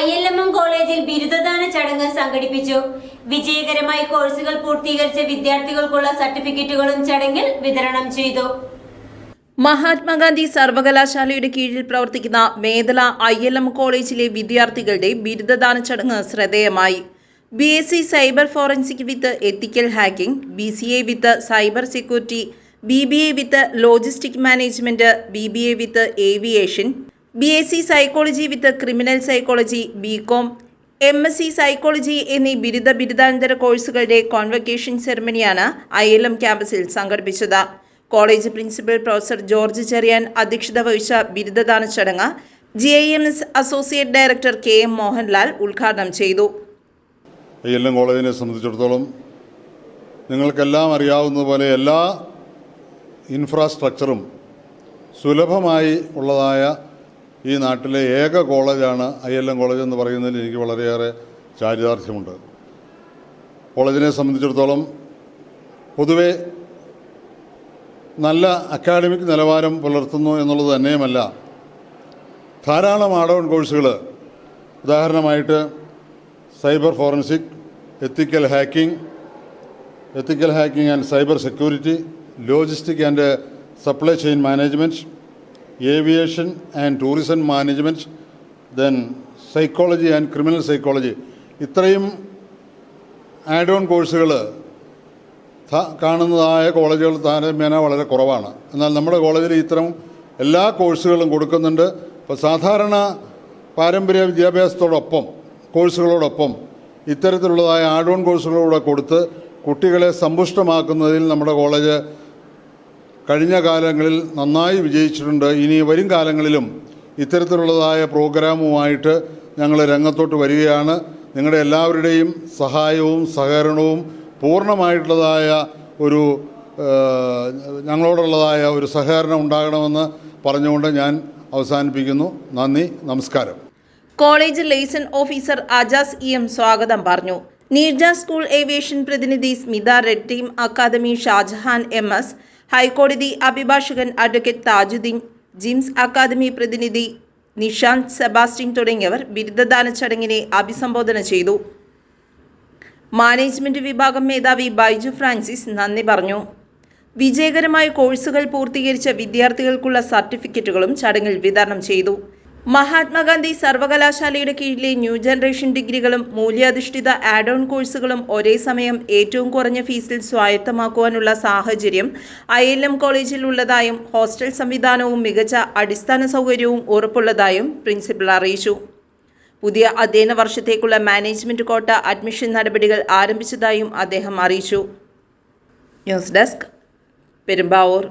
I L M M കോളേജിൽ ബിരുദദാന ചടങ്ങ് സംഘടിപ്പിച്ചു. വിജയകരമായി കോഴ്സുകൾ പൂർത്തീകരിച്ച വിദ്യാർത്ഥികൾക്കുള്ള സർട്ടിഫിക്കറ്റുകളും ചടങ്ങിൽ വിതരണം ചെയ്തു. മഹാത്മാഗാന്ധി സർവകലാശാലയുടെ കീഴിൽ പ്രവർത്തിക്കുന്ന മേദല ഐ എൽ എം കോളേജിലെ വിദ്യാർത്ഥികളുടെ ബിരുദദാന ചടങ്ങ് ശ്രദ്ധേയമായി. B S C cyber forensic with ethical hacking B C A with cyber security B B A with logistic management B B A with aviation B S C psychology with criminal psychology B com M S C psychology എന്നീ ബിരുദ ബിരുദാനന്തര കോഴ്സുകളുടെ convocation സെറമണിയാണ് I L M ക്യാമ്പസിൽ സംഘടിപ്പിച്ചത്. College principal professor George Cherian അധ്യക്ഷത വഹിച്ച ബിരുദദാന ചടങ്ങ് G I M S associate director K M Mohanlal ഉദ്ഘാടനം ചെയ്തു. ഐ എൽ എം കോളേജിനെ സംബന്ധിച്ചിടത്തോളം നിങ്ങൾക്കെല്ലാം അറിയാവുന്നതുപോലെ എല്ലാ ഇൻഫ്രാസ്ട്രക്ചറും സുലഭമായി ഉള്ളതായ ഈ നാട്ടിലെ ഏക കോളേജാണ് ഐ എൽ എം കോളേജ് എന്ന് പറയുന്നതിൽ എനിക്ക് വളരെയേറെ ചാരിതാർത്ഥ്യമുണ്ട്. കോളേജിനെ സംബന്ധിച്ചിടത്തോളം പൊതുവെ നല്ല അക്കാഡമിക് നിലവാരം പുലർത്തുന്നു എന്നുള്ളത് തന്നെയുമല്ല. ധാരാളം ആഡോൺ കോഴ്സുകൾ. ഉദാഹരണമായിട്ട് cyber forensic ethical hacking ethical hacking and cyber security logistic and supply chain management aviation and tourism management then psychology and criminal psychology ഇത്രയും ആഡ് ഓൺ കോഴ്സുകൾ കാണുന്നതായ കോളേജുകൾ താരതമ്യേന വളരെ കുറവാണ്. എന്നാൽ നമ്മുടെ കോളേജിൽ ഇത്തരം എല്ലാ കോഴ്സുകളും കൊടുക്കുന്നുണ്ട്. ഇപ്പോൾ സാധാരണ പാരമ്പര്യ വിദ്യാഭ്യാസത്തോടൊപ്പം കോഴ്സുകളോടൊപ്പം ഇത്തരത്തിലുള്ളതായ ആഡ് ഓൺ കോഴ്സുകളൂടെ കൊടുത്ത് കുട്ടികളെ സമ്പുഷ്ടമാക്കുന്നതിൽ നമ്മുടെ കോളേജ് കഴിഞ്ഞ കാലങ്ങളിൽ നന്നായി വിജയിച്ചിട്ടുണ്ട്. ഇനി വരും കാലങ്ങളിലും ഇത്തരത്തിലുള്ളതായ പ്രോഗ്രാമുമായിട്ട് ഞങ്ങൾ രംഗത്തോട്ട് വരികയാണ്. നിങ്ങളുടെ എല്ലാവരുടെയും സഹായവും സഹകരണവും പൂർണമായിട്ടുള്ളതായ ഒരു ഞങ്ങളോടുള്ളതായ ഒരു സഹകരണം ഉണ്ടാകണമെന്ന് പറഞ്ഞുകൊണ്ട് ഞാൻ അവസാനിപ്പിക്കുന്നു. നന്ദി നമസ്കാരം. College liaison officer Ajas E M സ്വാഗതം പറഞ്ഞു. നീർജ സ്കൂൾ ഏവിയേഷൻ പ്രതിനിധി Smitha red team academy Shajahan M S ഹൈക്കോടതി അഭിഭാഷകൻ അഡ്വക്കേറ്റ് താജുദ്ദീൻ ജിംസ് അക്കാദമി പ്രതിനിധി നിഷാന്ത് സെബാസ്റ്റ്യൻ തുടങ്ങിയവർ ബിരുദദാന ചടങ്ങിനെ അഭിസംബോധന ചെയ്തു. മാനേജ്മെന്റ് വിഭാഗം മേധാവി ബൈജു ഫ്രാൻസിസ് നന്ദി പറഞ്ഞു. വിജയകരമായ കോഴ്സുകൾ പൂർത്തീകരിച്ച വിദ്യാർത്ഥികൾക്കുള്ള സർട്ടിഫിക്കറ്റുകളും ചടങ്ങിൽ വിതരണം ചെയ്തു. മഹാത്മാഗാന്ധി സർവകലാശാലയുടെ കീഴിലെ ന്യൂ ജനറേഷൻ ഡിഗ്രികളും മൂല്യാധിഷ്ഠിത ആഡ് ഓൺ കോഴ്സുകളും ഒരേ സമയം ഏറ്റവും കുറഞ്ഞ ഫീസിൽ സ്വായത്തമാക്കുവാനുള്ള സാഹചര്യം ഐ എൽ എം കോളേജിൽ ഉള്ളതായും ഹോസ്റ്റൽ സംവിധാനവും മികച്ച അടിസ്ഥാന സൗകര്യവും ഉറപ്പുള്ളതായും പ്രിൻസിപ്പൽ അറിയിച്ചു. പുതിയ അധ്യയന വർഷത്തേക്കുള്ള മാനേജ്മെന്റ് കോട്ട അഡ്മിഷൻ നടപടികൾ ആരംഭിച്ചതായും അദ്ദേഹം അറിയിച്ചു. News desk Perumbavoor.